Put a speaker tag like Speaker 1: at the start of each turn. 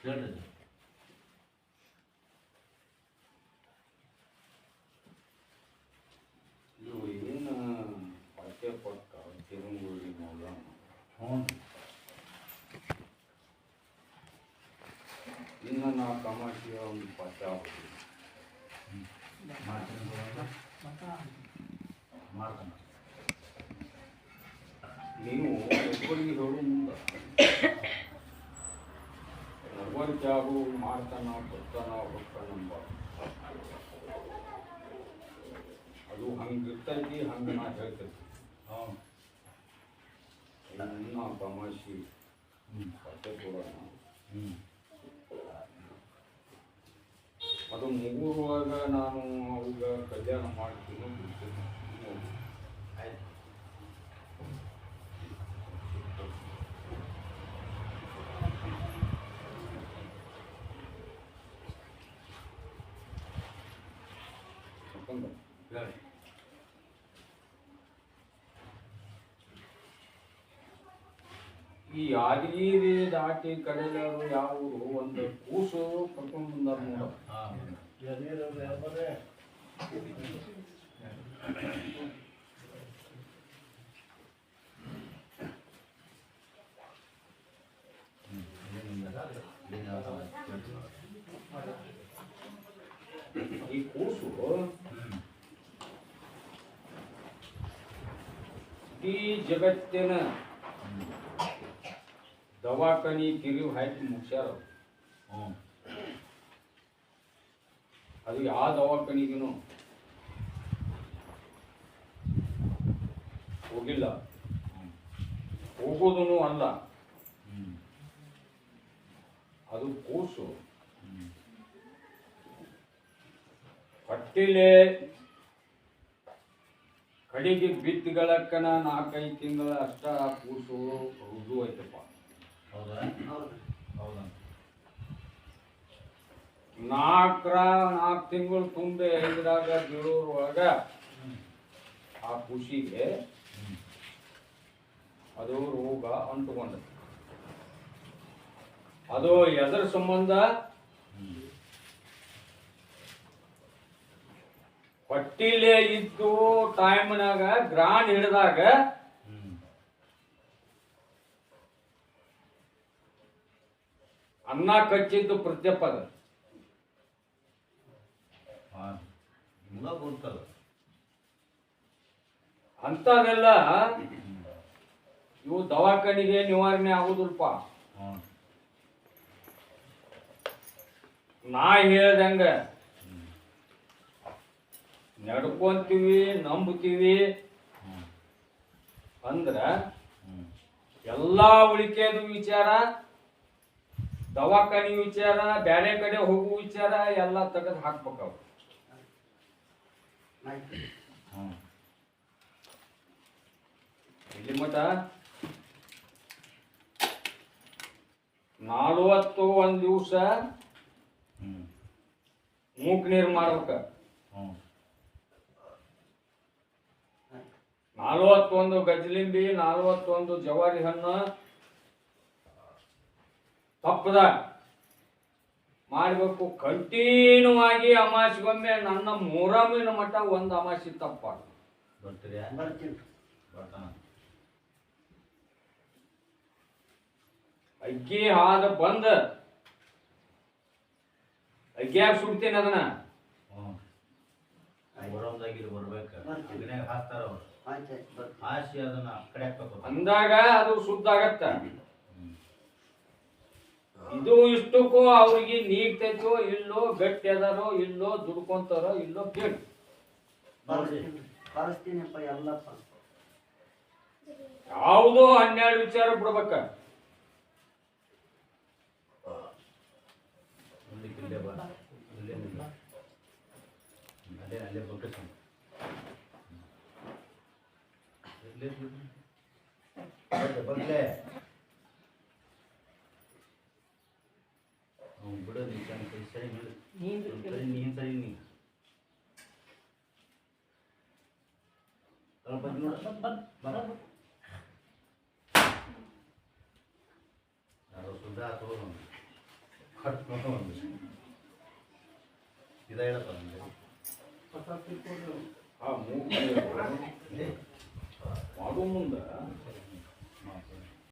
Speaker 1: ಹೇಳ್ರಿ
Speaker 2: ನೀವು ಏನು ಪತ್ತೆ ಪಕ್ಕ ತಿರುಮುರಿ ಮೌಲ?
Speaker 1: ಹ್ಞೂ
Speaker 2: ಇನ್ನು ನಾ ತಮಾಷೆ ಒಂದು ಪತ್ತೆ
Speaker 1: ಮಾಡ್ತಾನೆ
Speaker 2: ನೀವು ಒಬ್ಬರಿಗೆ ಹೇಳು ಮಾಡ್ತಾನ ಬರ್ತಾನೋ ಹೋಗ್ತಾನಂಬ ಅದು ಹಂಗಿರ್ತೈತಿ ಹಂಗೆ ನಾ ಹೇಳ್ತೈತಿ
Speaker 1: ಹಾಂ.
Speaker 2: ನನ್ನ ತಮಾಷೆ ಪತ್ತೆ ಕೊಡೋಣ. ಅದು ಮುಗುವಾಗ ನಾನು ಅವಾಗ ಕಲ್ಯಾಣ ಮಾಡ್ತೀನಿ ಬಿಡ್ತೀನಿ ಈ ಯಾದಗಿರಿ ದಾಟಿ ಕಡೆಯವರು ಯಾವುದು ಒಂದು ಕೂಸು ಕರ್ಕೊಂಡು ಬಂದಾರ ನೋಡ.
Speaker 1: ಹಾಂ
Speaker 2: ಈ ಕೂಸು ಈ ಜಗತ್ತಿನ ದವಾಖಾನಿ ಕಿರಿವು ಹಾಕಿ ಮುಗ್ಸ್ಯಾರ. ಅದು ಯಾವ ದವಾಖಾನಿಗೂ ಹೋಗಿಲ್ಲ. ಹೋಗೋದೂ ಅಲ್ಲ. ಅದು ಕೂಸು.
Speaker 1: ಹ್ಞೂ
Speaker 2: ಹೊಟ್ಟಿಲೆ ಕಡೆಗೆ ಬಿತ್ತಗಳಕ್ಕನ ನಾಲ್ಕೈದು ತಿಂಗಳ ಅಷ್ಟ ಕೂಸು ರುಜು ಐತಪ್ಪ
Speaker 1: ಹೌದಾ? ಹೌದಾ.
Speaker 2: ನಾಲ್ಕರ ನಾಲ್ಕು ತಿಂಗಳು ತುಂಬೆ ಐದರಾಗ ಬೀಳೋರೊಳಗ ಆ ಖುಷಿಗೆ ಅದು ರೋಗ ಅಂಟುಕೊಂಡ ಅದು ಎದ್ರ ಸಂಬಂಧ ಹೊಟ್ಟಿಲೆ ಇದ್ದು ಟೈಮ್ನಾಗ ಗ್ರಾಂಡ್ ಹಿಡಿದಾಗ ಅನ್ನ ಕಚ್ಚಿದ್ದು ಪ್ರತ್ಯಪದ
Speaker 1: ಅಂತದೆಲ್ಲ
Speaker 2: ಇವು ದವಾಖಾನಿಗೆ ನಿವಾರಣೆ ಆಗುದಿಲ್ಪ ನಾ ಹೇಳ್ದಂಗ ನಡ್ಕೊಂತೀವಿ,
Speaker 1: ನಂಬುತ್ತೀವಿ.
Speaker 2: ಅಂದ್ರ ಎಲ್ಲ ಉಳಿಕೆದು ವಿಚಾರ, ದವಾಖಾನಿ ವಿಚಾರ, ಬ್ಯಾರೆ ಕಡೆ ಹೋಗುವ ವಿಚಾರ ಎಲ್ಲ ತೆಗೆದು
Speaker 1: ಹಾಕ್ಬೇಕು
Speaker 2: ಇಲ್ಲಿ ಮಠ ನಲ್ವತ್ತು ಒಂದ್ ದಿವಸ ಮೂಕ್ ನೀರು ಮಾಡ್ಬೇಕ
Speaker 1: ಹ್ಞೂ
Speaker 2: ನಲವತ್ತೊಂದು ಗಜಲಿಂಬಿ ನಲವತ್ತೊಂದು ಜವಾರಿ ಹಣ್ಣು. ತಪ್ಪದ. ಮಾಡಬೇಕು. ಕಂಟಿನ್ಯೂ ಆಗಿ ಅಮಾಸಿಗೊಮ್ಮೆ ನನ್ನ ಮೂರಮ್ಮಿನ ಮಟ್ಟ ಒಂದು ಅಮಾಸಿ ತಪ್ಪ.
Speaker 1: ಬರ್ತೀರಾ?
Speaker 2: ಅಗ್ಗಿ ಹಾದ ಬಂದ. ಅಗ್ಗ್ಯಾಗ ಸುಡ್ತೀನಿ ಅದನ್ನ.
Speaker 1: ಬರ್ಬೇಕು. ಹಾಕ್ತಾರ ಅವ್ರು. ಹಾಸಿ ಅದನ್ನ ಆ ಕಡೆ
Speaker 2: ಅಂದಾಗ ಅದು ಶುದ್ಧ ಆಗತ್ತ. ಇದು ಇಷ್ಟಕ್ಕೂ ಅವ್ರಿಗೆ ನೀಗ್ತೈತೋ ಇಲ್ಲೋ ಗಟ್ಟಿ ಅದಾರೋ ಇಲ್ಲೋ ದುಡ್ಕೊಂತಾರೋ ಇಲ್ಲೋ ಕೇಳಿ
Speaker 3: ಕಳಿಸ್ತೀನಿ ಕಳಿಸ್ತೀನಪ್ಪ ಎಲ್ಲಪ್ಪ.
Speaker 2: ಯಾವುದೋ ಹನ್ನೆರಡು ವಿಚಾರ ಬಿಡ್ಬೇಕ.
Speaker 1: ಅಲ್ಲೇ ಅಲ್ಲೇ ಬಗ್ಗಸ ಇಲ್ಲೇ ಬಗ್ಲೆ ಅವ್ನು ಬಿಡು ನೀನು ಸರಿ. ಒಂದ್ ಸರಿ ನೀನ್ ಸರಿ ನೀ ಸ್ವಲ್ಪ ನೋಡು. ಯಾರೋ ಹೇಳಪ್ಪ ನಮ್ಗೆ
Speaker 2: ಹಾಂ ಮೂಗು పాపం ఉందా